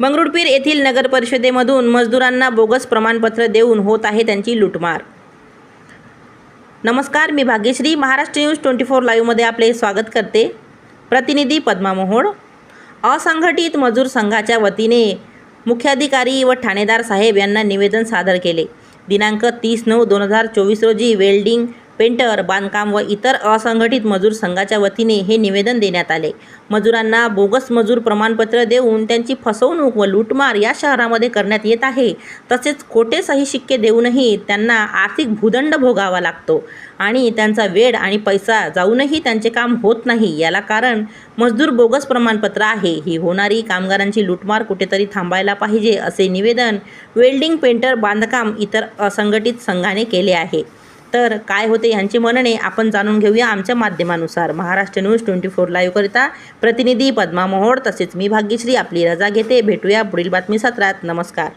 मंगरुळपीर येथील नगर परिषदेमधून बोगस प्रमाणपत्र देऊन होत आहे त्यांची लूटमार. नमस्कार मी Bhagyashree. Maharashtra news twenty four लाईव्हमध्ये आपले स्वागत करते. प्रतिनिधी पद्मा मोहोळ. असंघटित मजूर संघाच्या वतीने मुख्याधिकारी व ठाणेदार साहेब यांना निवेदन सादर केले. दिनांक तीस नऊ दोन हजार चोवीस रोजी वेल्डिंग पेंटर बांधकाम व इतर असंघटित मजूर संघाच्या वतीने हे निवेदन देण्यात आले. मजुरांना बोगस मजूर प्रमाणपत्र देऊन त्यांची फसवणूक व लूटमार या शहरामध्ये करण्यात येत आहे. तसेच खोटे सही शिक्के देऊनही त्यांना आर्थिक भूदंड भोगावा लागतो आणि त्यांचा वेळ आणि पैसा जाऊनही त्यांचे काम होत नाही. याला कारण मजदूर बोगस प्रमाणपत्र आहे. ही होणारी कामगारांची लूटमार कुठेतरी थांबायला पाहिजे असे निवेदन वेल्डिंग पेंटर बांधकाम इतर असंघटित संघाने केले आहे. तर काय होते यांचे म्हणणे आपण जाणून घेऊया आमच्या माध्यमानुसार. महाराष्ट्र न्यूज ट्वेंटी फोर लाईव्हकरिता प्रतिनिधी पद्मा मोहोळ तसेच मी भाग्यश्री आपली रजा घेते. भेटूया पुढील बातमी सत्रात. नमस्कार.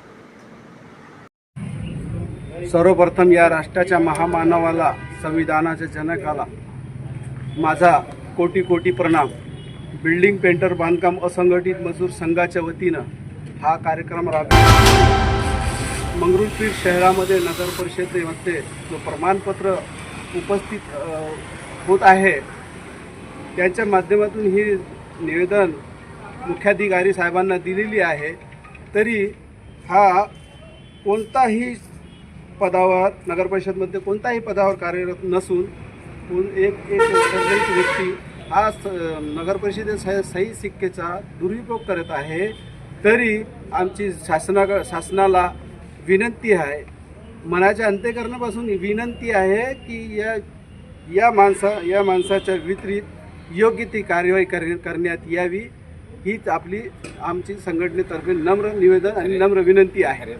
सर्वप्रथम या राष्ट्राच्या महामानवाला संविधानाच्या जनकाला माझा कोटी कोटी प्रणाम. बिल्डिंग पेंटर बांधकाम असंघटित मजूर संघाच्या वतीनं हा कार्यक्रम राबवला. मंगरुळपीर शहरामध्ये नगर परिषदेमध्ये जो प्रमाणपत्र उपस्थित होत आहे त्यांच्या माध्यमातून ही निवेदन मुख्याधिकारी साहेबांना दिलेली आहे. तरी हा कोणताही पदावर नगर परिषदमध्ये कोणताही पदावर कार्यरत नसून कोण- एक एक व्यक्ती हा स नगर परिषदे स सही सिक्केचा दुरुपयोग करत आहे. तरी आमची शासनाक शासनाला विनंती आहे. मनाच्या अंत्यकरणापासून विनंती आहे की या या माणसा या माणसाच्या वितरित योग्य ती कार्यवाही कर करण्यात यावी. हीच आपली आमची संघटनेतर्फे नम्र निवेदन आणि नम्र विनंती आहे.